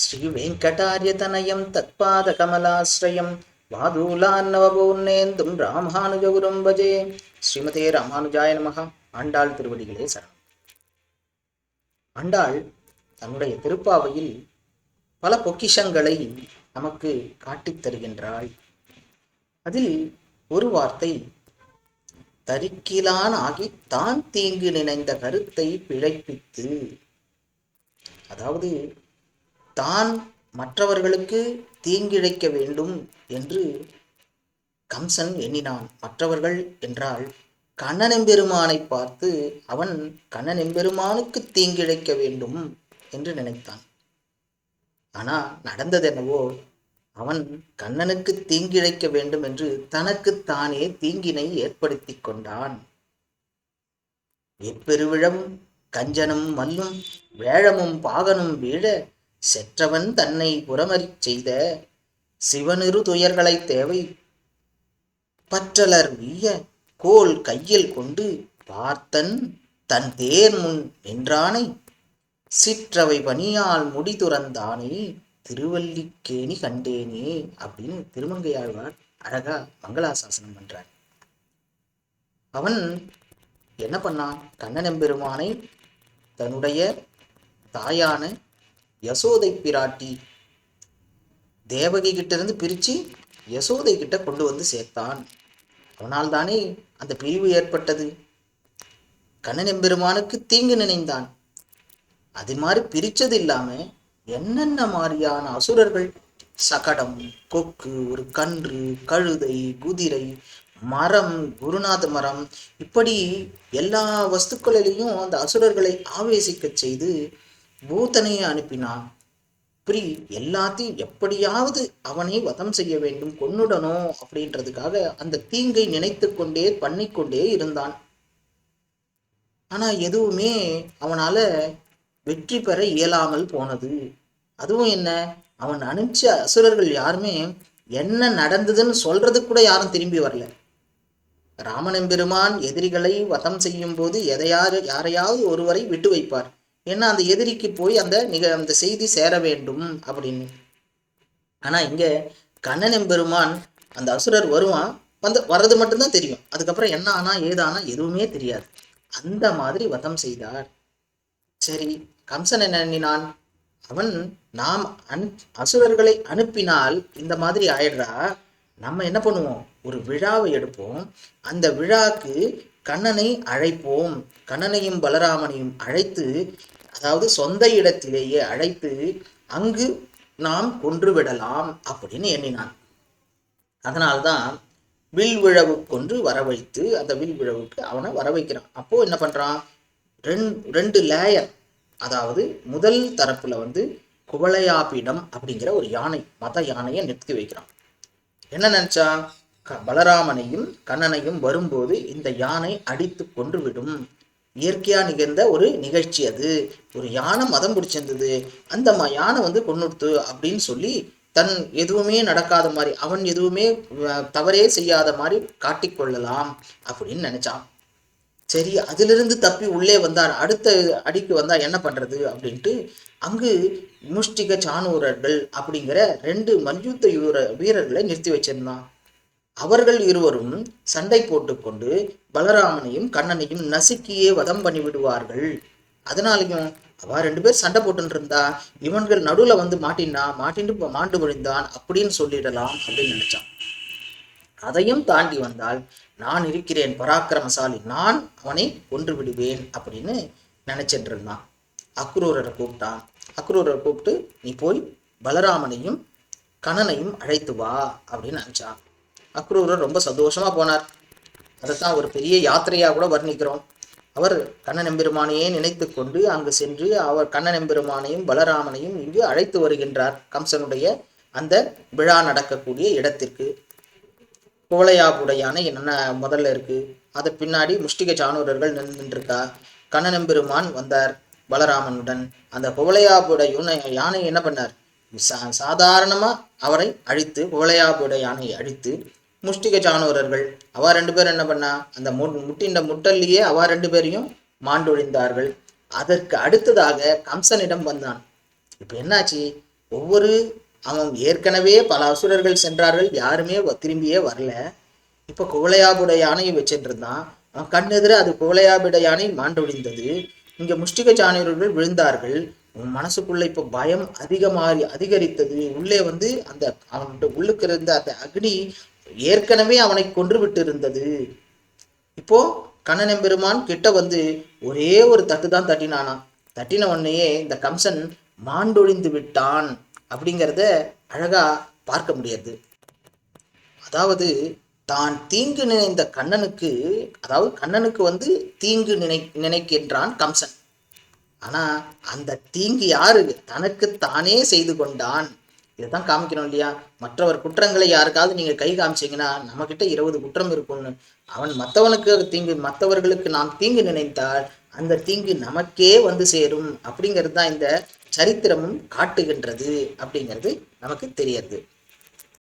ஸ்ரீவேங்கடாரியதனயம் தத்பாதகமலாசிரயம் மாதூலான்னவபூர்ணேந்தும் ராமானுஜகுரும் பஜே. ஸ்ரீமதே ராமானுஜாய நமகா ஆண்டாள் திருவடிகளே சரணம். ஆண்டாள் தன்னுடைய திருப்பாவையில் பல பொக்கிஷங்களை நமக்கு காட்டித் தருகின்றாள். அதில் ஒரு வார்த்தை தரிக்கிலான் தான் தீங்கு நினைந்த கருத்தை பிழைப்பித்து அதாவது தான் மற்றவர்களுக்கு தீங்கிழைக்க வேண்டும் என்று கம்சன் எண்ணினான். மற்றவர்கள் என்றால் கண்ணனெம்பெருமானை பார்த்து அவன் கண்ணனெம்பெருமானுக்கு தீங்கிழைக்க வேண்டும் என்று நினைத்தான். ஆனா நடந்தது என்னவோ அவன் கண்ணனுக்கு தீங்கிழைக்க வேண்டும் என்று தனக்குத்தானே தீங்கினை ஏற்படுத்தி கொண்டான். எப்பெருவிழம் கஞ்சனும் மல்லும் வேழமும் பாகனும் வீழ செற்றவன் தன்னை புறமறிச் செய்த சிவனிரு துயர்களை தேவை. பற்றலர் வீய கோல் கையில் கொண்டு பார்த்தன் தன் தேர் முன் நின்றானை. சிற்றவை பணியால் முடி துறந்தானே திருவல்லிக்கேணி கண்டேனே அப்படின்னு திருமங்கையாழ்வார் அழகா மங்களாசாசனம் பண்றார். அவன் என்ன பண்ணான்? கண்ணன் எம்பெருமானை தன்னுடைய தாயான யசோதை பிராட்டி தேவகி கிட்ட இருந்து பிரிச்சு யசோதை கிட்ட கொண்டு வந்து சேர்த்தான். அவனால் தானே அந்த பிரிவு ஏற்பட்டது. கண்ணன் எம்பெருமானுக்கு தீங்கு நினைந்தான். அது மாதிரி பிரிச்சது இல்லாம என்னென்ன மாதிரியான அசுரர்கள்? சகடம் கொக்கு ஒரு கன்று கழுதை குதிரை மரம் குருநாத மரம் இப்படி எல்லா வஸ்துக்களிலையும் அந்த அசுரர்களை ஆவேசிக்க செய்து பூத்தனையை அனுப்பினான் புரி எல்லாத்தையும் எப்படியாவது அவனை வதம் செய்ய வேண்டும் கொன்னுடணும் அப்படின்றதுக்காக அந்த தீங்கை நினைத்து கொண்டே பண்ணிக்கொண்டே இருந்தான். ஆனா எதுவுமே அவனால வெற்றி பெற இயலாமல் போனது. அதுவும் என்ன? அவன் அனுப்பிச்ச அசுரர்கள் யாருமே என்ன நடந்ததுன்னு சொல்றது கூட யாரும் திரும்பி வரல. ராமனெம்பெருமான் எதிரிகளை வதம் செய்யும் போது எதையாரு யாரையாவது ஒருவரை விட்டு வைப்பார். ஏன்னா அந்த எதிரிக்கு போய் அந்த நிக அந்த செய்தி சேர வேண்டும் அப்படின்னு. ஆனால் இங்கே கண்ணன் எம்பெருமான் அந்த அசுரர் வருவான் வந்து வர்றது மட்டும்தான் தெரியும். அதுக்கப்புறம் என்ன ஆனா ஏதானா எதுவுமே தெரியாது. அந்த மாதிரி வதம் செய்தார். சரி கம்சன் என்ன எண்ணினான்? அவன் நாம் அன் அசுரர்களை அனுப்பினால் இந்த மாதிரி ஆயிடுறா? நம்ம என்ன பண்ணுவோம்? ஒரு விழாவை எடுப்போம். அந்த விழாக்கு கண்ணனை அழைப்போம். கண்ணனையும் பலராமனையும் அழைத்து அதாவது சொந்த இடத்திலேயே அழைத்து அங்கு நாம் கொன்று விடலாம் அப்படின்னு எண்ணினான். அதனால்தான் வில் விழவு கொன்று வரவைத்து அந்த வில் விழவுக்கு அவனை வர வைக்கிறான் அப்போ என்ன பண்றான்? ரெண்டு ரெண்டு லேயர் அதாவது முதல் தரப்புல வந்து குவளையாபீடம் அப்படிங்கிற ஒரு யானை மத யானையை நிறுத்தி வைக்கிறான். என்ன நினைச்சா? க- பலராமனையும் கண்ணனையும் வரும்போது இந்த யானை அடித்து கொன்று விடும் இயற்கையா நிகழ்ந்த ஒரு நிகழ்ச்சி அது. ஒரு யானை மதம் பிடிச்சிருந்தது. அந்த யானை வந்து கொண்டுடுத்து அப்படின்னு சொல்லி தன் எதுவுமே நடக்காத மாதிரி அவன் எதுவுமே தவறே செய்யாத மாதிரி காட்டிக்கொள்ளலாம் அப்படின்னு நினைச்சான். சரி அதிலிருந்து தப்பி உள்ளே வந்தார் அடுத்த அடிக்கு வந்தா என்ன பண்றது அப்படின்ட்டு அங்கு முஷ்டிக சானூரர்கள் அப்படிங்கிற ரெண்டு மல்யுத்த வீர வீரர்களை நிறுத்தி வச்சிருந்தான். அவர்கள் இருவரும் சண்டை போட்டுக்கொண்டு பலராமனையும் கண்ணனையும் நசுக்கியே வதம் பண்ணி விடுவார்கள். அதனாலையும் அவ ரெண்டு பேர் சண்டை போட்டுன்னு இருந்தா இவன்கள் நடுவில் வந்து மாட்டினா மாட்டின்னு மாண்டு விழுந்தான் அப்படின்னு சொல்லிடலாம் அப்படின்னு நினைச்சான். அதையும் தாண்டி வந்தால் நான் இருக்கிறேன் பராக்கிரமசாலி. நான் அவனை கொன்று விடுவேன் அப்படின்னு நினைச்சிட்டு இருந்தான் அக்ரூரரை கூப்பிட்டான். அக்ரூரரை கூப்பிட்டு நீ போய் பலராமனையும் கணனையும் அழைத்து வா அப்படின்னு நினைச்சான். அக்ரூரர் ரொம்ப சந்தோஷமா போனார். அதைத்தான் ஒரு பெரிய யாத்திரையா கூட வர்ணிக்கிறோம். அவர் கண்ணன் எம்பெருமானையே நினைத்து கொண்டு அங்கு சென்று அவர் கண்ணன் எம்பெருமானையும் பலராமனையும் இங்கு அழைத்து வருகின்றார். கம்சனுடைய அந்த விழா நடக்கக்கூடிய இடத்திற்கு. குவளையாபுட யானை என்ன முதல்ல இருக்கு? அது பின்னாடி முஷ்டிக ஜானூரர்கள் நின்றுருக்கா? கண்ணனெம்பெருமான் வந்தார் பலராமனுடன். அந்த குவளையாபுட யானை என்ன பண்ணார்? சா சாதாரணமா அவரை அழித்து குவளையாபுட யானையை அழித்து முஷ்டிக ஜானூரர்கள் அவ ரெண்டு பேரும் என்ன பண்ணா? அந்த மு முட்டின்ற முட்டல்லையே அவ ரெண்டு பேரையும் மாண்டொழிந்தார்கள். அதற்கு அடுத்ததாக கம்சனிடம் வந்தான். இப்போ என்னாச்சு? ஒவ்வொரு அவன் ஏற்கனவே பல அசுரர்கள் சென்றார்கள் யாருமே வ- திரும்பியே வரல. இப்போ குவளையாபுட யானையை வச்சிருந்தான். அவன் கண்ணெதிர அது குவளையாபுட யானை மாண்டொழிந்தது. இங்க முஷ்டிக சாணியர்கள் விழுந்தார்கள். உன் மனசுக்குள்ள இப்போ பயம் அதிகமாறி அதிகரித்தது. உள்ளே வந்து அந்த அவன்கிட்ட உள்ளுக்கு இருந்த அந்த அக்னி ஏற்கனவே அவனை கொன்று விட்டு இருந்தது இப்போ கண்ணன் பெருமான் கிட்ட வந்து ஒரே ஒரு தட்டு தான் தட்டினானா தட்டின உடனேயே இந்த கம்சன் மாண்டொழிந்து விட்டான். அப்படிங்கிறத அழகாக பார்க்க முடியாது. அதாவது தான் தீங்கு நினைந்த கண்ணனுக்கு அதாவது கண்ணனுக்கு வந்து தீங்கு நினை நினைக்கின்றான் கம்சன். ஆனால் அந்த தீங்கு யாரு? தனக்கு தானே செய்து கொண்டான். இதுதான் காமிக்கணும் இல்லையா? மற்றவர் குற்றங்களை யாருக்காவது நீங்கள் கை காமிச்சீங்கன்னா நம்மக்கிட்ட இருபது குற்றம் இருக்கும்னு. அவன் மற்றவனுக்கு தீங்கு மற்றவர்களுக்கு நாம் தீங்கு நினைத்தால் அந்த தீங்கு நமக்கே வந்து சேரும். அப்படிங்கிறது தான் இந்த சரித்திரமும் காட்டுகின்றது அப்படிங்கிறது நமக்கு தெரியறது